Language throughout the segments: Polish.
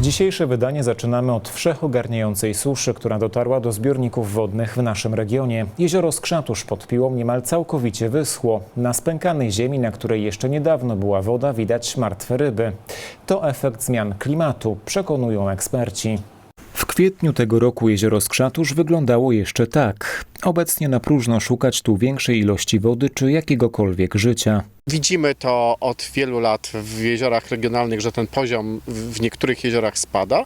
Dzisiejsze wydanie zaczynamy od wszechogarniającej suszy, która dotarła do zbiorników wodnych w naszym regionie. Jezioro Skrzatusz pod Piłą niemal całkowicie wyschło. Na spękanej ziemi, na której jeszcze niedawno była woda, widać martwe ryby. To efekt zmian klimatu, przekonują eksperci. Kwietniu tego roku jezioro Skrzatusz wyglądało jeszcze tak. Obecnie na próżno szukać tu większej ilości wody czy jakiegokolwiek życia. Widzimy to od wielu lat w jeziorach regionalnych, że ten poziom w niektórych jeziorach spada,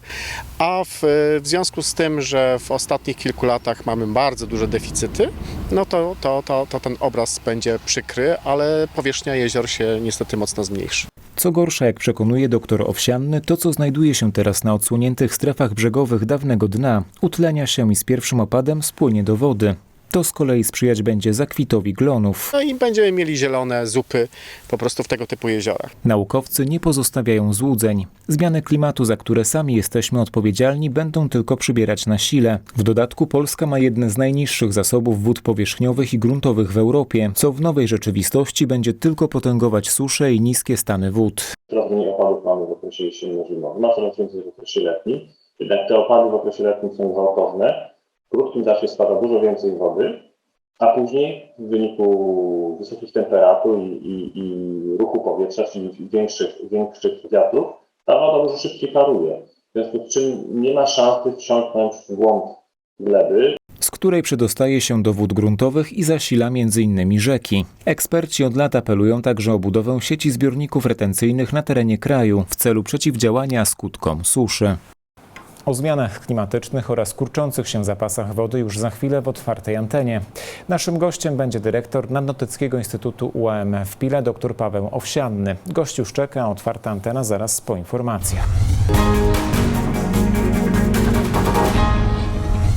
a w, w związku z tym, że w ostatnich kilku latach mamy bardzo duże deficyty, no to, to, to, to ten obraz będzie przykry, ale powierzchnia jezior się niestety mocno zmniejszy. Co gorsza, jak przekonuje doktor Owsianny, to co znajduje się teraz na odsłoniętych strefach brzegowych dawnego dna, utlenia się i z pierwszym opadem spłynie do wody. To z kolei sprzyjać będzie zakwitowi glonów. No i będziemy mieli zielone zupy po prostu w tego typu jeziorach. Naukowcy nie pozostawiają złudzeń. Zmiany klimatu, za które sami jesteśmy odpowiedzialni, będą tylko przybierać na sile. W dodatku Polska ma jedne z najniższych zasobów wód powierzchniowych i gruntowych w Europie, co w nowej rzeczywistości będzie tylko potęgować susze i niskie stany wód. coraz mniej opadów mamy w okresie jesienno-zimowym, a coraz więcej w okresie letnim. Jednak te opady w okresie letnim są gwałtowne. Krótkim czasie spada dużo więcej wody, a później w wyniku wysokich temperatur i, i, i ruchu powietrza, czyli większych, większych wiatrów, ta woda dużo szybciej paruje. W związku z czym nie ma szansy wsiąknąć w głąb gleby, z której przedostaje się do wód gruntowych i zasila m.in. rzeki. Eksperci od lat apelują także o budowę sieci zbiorników retencyjnych na terenie kraju w celu przeciwdziałania skutkom suszy. O zmianach klimatycznych oraz kurczących się zapasach wody już za chwilę w otwartej antenie. Naszym gościem będzie dyrektor Nadnotyckiego Instytutu UAM w Pile, dr Paweł Owsianny. Gość już czeka, a otwarta antena zaraz po informacjach.